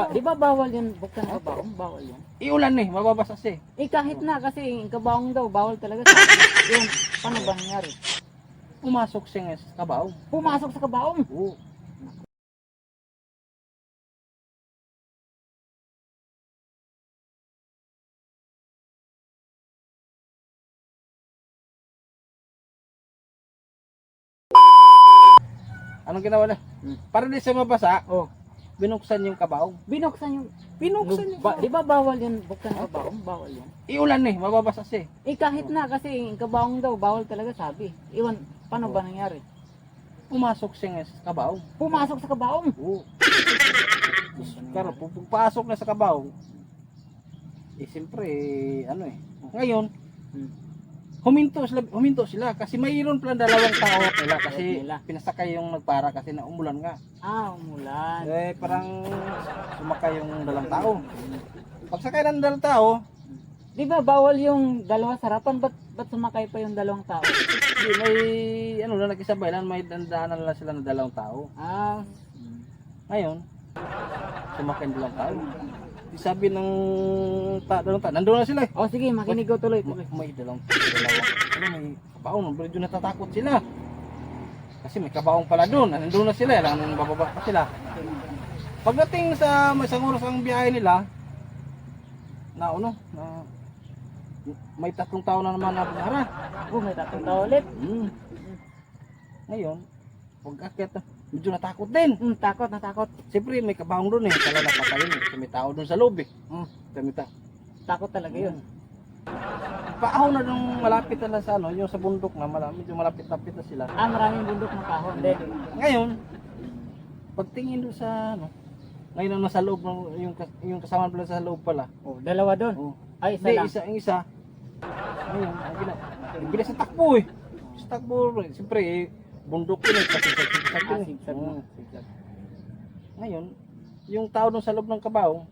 Ba, di ba bawal yun buksan ng kabaong? Bawal yun. Iulan eh, mababasa siya eh. Eh kahit na kasi yung kabaong daw, bawal talaga sa Yun, paano ba nangyari? Pumasok siya nga sa kabaw. Pumasok sa kabaong. Oo. Anong ginawa na? Hmm. Para di siya mabasa, Oh, binuksan yung kabaw. binuksan yung... Binuksan yung Ba, di ba bawal yun buksan ng kabaong? Bawal yun. Iulan eh, mababasa siya eh. Eh kahit na kasi yung kabaong daw, bawal talaga sabi. Iwan, paano ba nangyari? Pumasok siya nga sa kabaw. Pumasok sa kabaong. Oo. Pero pagpasok na sa kabaw, eh siyempre, ano eh. Ngayon, Hmm. Huminto sila, huminto sila kasi mayroon pala dalawang tao nila kasi pinasakay yung nagpara kasi na umulan nga. Ah, umulan. Eh parang sumakay yung dalawang tao. Pagsakay ng dalawang tao, Di ba bawal yung dalawa sa harapan? Ba't, ba't sumakay pa yung dalawang tao? di, may ano na nakisabay lang, may dandaanan lang sila ng dalawang tao. Ah, Ngayon, sumakay ng dalawang tao. Sabi ng ta, dalawang tao, nandun na sila eh. oh sige, makinig ko tuloy. tuloy. may dalawang dalawang ano may kabaong medyo natatakot sila kasi may kabaong pala doon nandun na sila lang nang bababa pa sila pagdating sa may isang oras ang biyahe nila na ano na may tatlong tao na naman na pinara Oh, may tatlong tao ulit. hmm. ngayon pag akit medyo natakot din Hmm, takot, natakot. siyempre may kabaong doon eh kala napatayin eh kasi may tao doon sa loob eh Hmm, kami ta takot talaga yun. Paahaw na nung malapit na sa ano, yung sa bundok na malapit, yung malapit-lapit na sila. Ah, maraming bundok na kahon. Then, Ngayon, pagtingin doon sa ano, ngayon ang nasa loob ng yung yung kasama pala sa loob pala. oh, dalawa doon. Oh. Ay, isa Hindi, lang. isa, yung isa. Ngayon, ang gina, bilis sa takbo eh. Sa takbo, siyempre eh, bundok yun eh, Ah, yun eh. Oo. na. Ngayon, yung tao doon sa loob ng kabaw,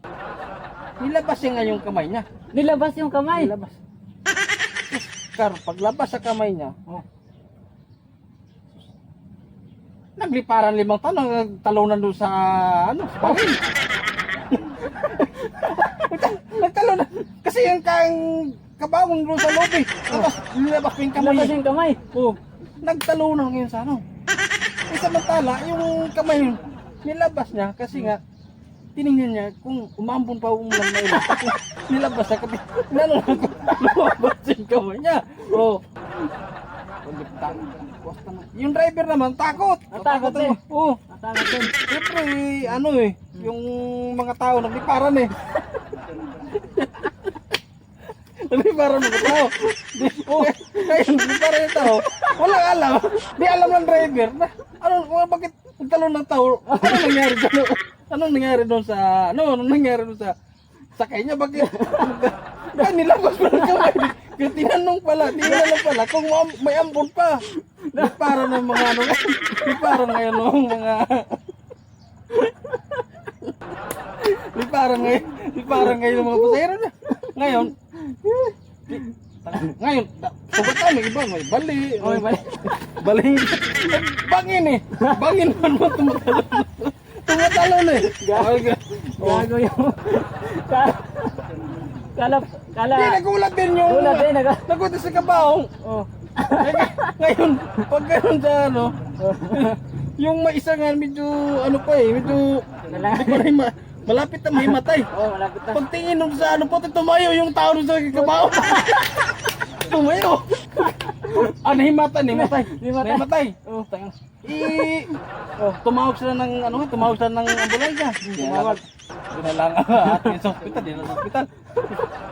nilabas niya nga yung kamay niya. Nilabas yung kamay. Nilabas. Kar, paglabas sa kamay niya, Oh. nagliparan limang taon, nagtalunan doon sa, ano, sa bangin. Nagtalunan. Kasi yung kang kabawang doon sa lobby. Tapos, nilabas pa yung kamay. Nilabas yung kamay. Oh, nagtalunan ngayon sa ano. Eh, samantala, yung kamay, nilabas niya kasi nga, tinignan niya kung umambon pa umulan na ilan. nilabas siya kasi, nalala ko, lumabas yung kamay niya. Oh. Yung driver naman, takot. Natakot eh. Oo. Natakot din. Siyempre, ano eh, yung mga tao nagliparan eh. Nagliparan mga tao. Oh, ngayon, nagliparan yung tao. Walang alam. Di alam ng driver na, ano, bakit nagtalon ng tao? Ano nangyari doon? Anong nangyari doon sa, ano, anong nangyari doon sa, sakay niya, bakit? Ay, nilabas pa ng kamay. Kaya tinanong pala, tinanong pala, kung ma- may ambon pa. Di para ng mga ano, di para ngayon ng mga Di parang ngayon, di parang ngayon ng mga pasahero na. Ngayon, ngayon, da- sobat kami, iba, may bali, Oh, may bali. bali, bangin eh, bangin man mo tumatalon. Tumatalon eh. Ay, ga- oh. Gago yung... Kala... Kala... Kala... Di, nagulat din yung, Ulat din, naga... nagulat sa kabaong. Oh. Ngay- ngayon, pag gano'n sa ano, yung may isa nga medyo, ano pa eh, medyo, hindi pa rin ma- malapit na may matay. Oh, malapit na. Pagtingin nung sa ano po, tumayo yung tao sa kabaw. tumayo. ah, nahimatan, nahimatay. Nahimatay. Nahimatay. Oh. Tanga. I, oh, tumawag sila ng, ano nga, tumawag sila ng ambulansya. Tumawag. Dinalang atin sa hospital, dinala sa hospital.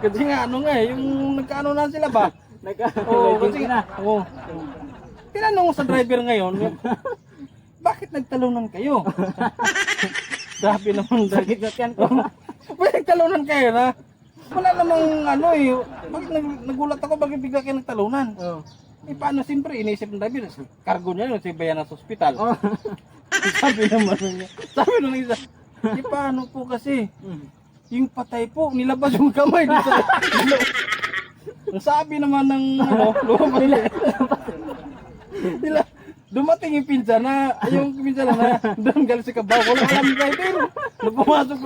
Kasi nga, ano nga eh, yung nagkaano na sila ba? Nagka... Oo, Emergency kasi na. Oo. Tinanong ko sa driver ngayon, bakit nagtalunan kayo? Sabi naman Sakit na tiyan ko. bakit nagtalunan kayo na? Wala namang ano eh, bakit nag- nagulat ako, bakit bigla kayo nagtalunan? Oh. Eh paano siyempre, inisip ng driver, cargo niya yun, si bayan sa ospital. Oh. sabi naman niya, sabi nung isa, eh paano po kasi, Mm. yung patay po, nilabas yung kamay dito. Ang sabi naman ng ano, lumabas nila. nila, dumating yung pinsan na, yung pinsan na, doon galing sa kabaw, wala alam driver. Pumasok,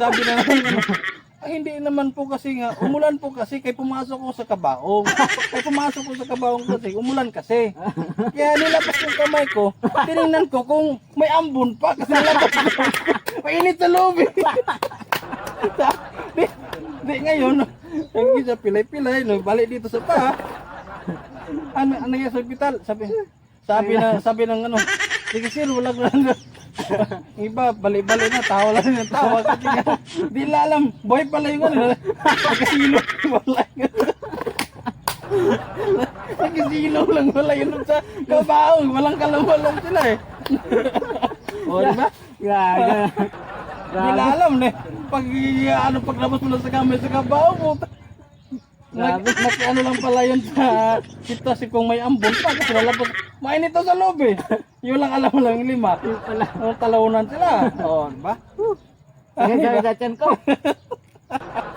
Sabi na naman, ay hindi naman po kasi nga, umulan po kasi kay pumasok ko sa kabaong. Kay pumasok ko sa kabaong kasi, umulan kasi. Kaya nilapas yung kamay ko, tinignan ko kung may ambon pa kasi nilapas ko. Mainit sa loob eh. di, di ngayon, ang isa pilay-pilay, no, balik dito sa pa. Ano, ano yung sa ospital? Sabi, sabi na, sabi ng ano, sige sir, wala ko lang. Iba, bali-bali na, tawa lang yung tawa. Kasi nga, di nila alam, boy pala yung ano, nagkasilo, wala yun. Nagkasilo lang, wala yun sa kabaong, walang kalawalan sila eh. o, di ba? Gaga. Di nila alam na, pag, ano, paglabas mo na sa kamay sa kabaong mo, Nag, nag, ano lang pala yun sa sitwasyon kung may ambon pa kasi lalabas. Mainit to sa loob eh. Yun lang alam mo lang yung lima. Yung pala. Ang talawunan sila. Oo, di ba? Sige sa tiyan ko.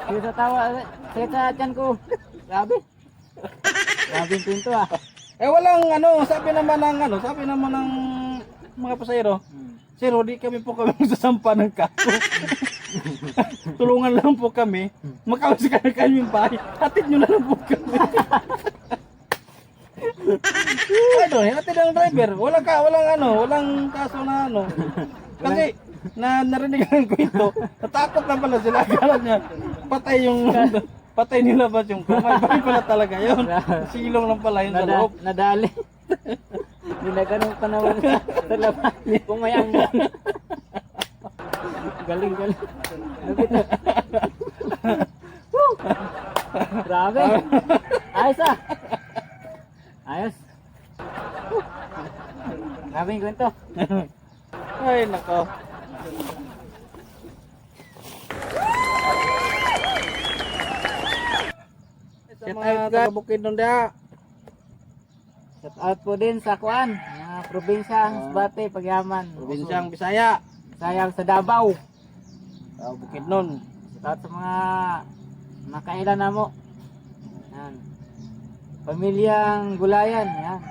Sige sa tawa. Sige sa tiyan ko. Grabe. Grabe yung pinto ah. Eh walang ano, sabi naman ng ano, sabi naman ng mga pasahero, Sir, di kami po kami magsasampa ng kaso. Tulungan lang po kami. Makawasi ka na kami yung bahay. Hatid nyo na lang po kami. ano, hatid ang driver. Walang ka, walang ano, walang kaso na ano. Kasi, na narinig ang kwento, natakot na pala sila. Akala niya, patay yung, patay nila ba yung kamay. Bakit pala talaga yun? Silong lang pala yun sa Nada, loob. nadali. Nilaganon pa naman sa, labas. Pumayang. Galing, galing. Ah. Woo! Grabe. Ayos ah. Ayos. Grabe yung kwento. Ay, nako. Sa mga taga-bukid nun dia. Shout out po din sa Kuan, na probinsya, Masbate, Pagyaman. Probinsyang Bisaya. Sayang sa Davao. Sa bukid nun. Shout out sa mga nakailan na mo. Yan. Pamilyang Gulayan, yan.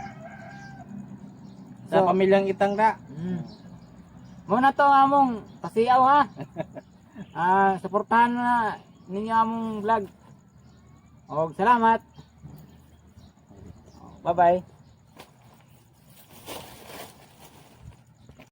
Sa pamilyang Itangda. Mm. Muna to among pasiyaw ha. Ah, suportahan na ninyo among vlog. Og salamat. Bye-bye.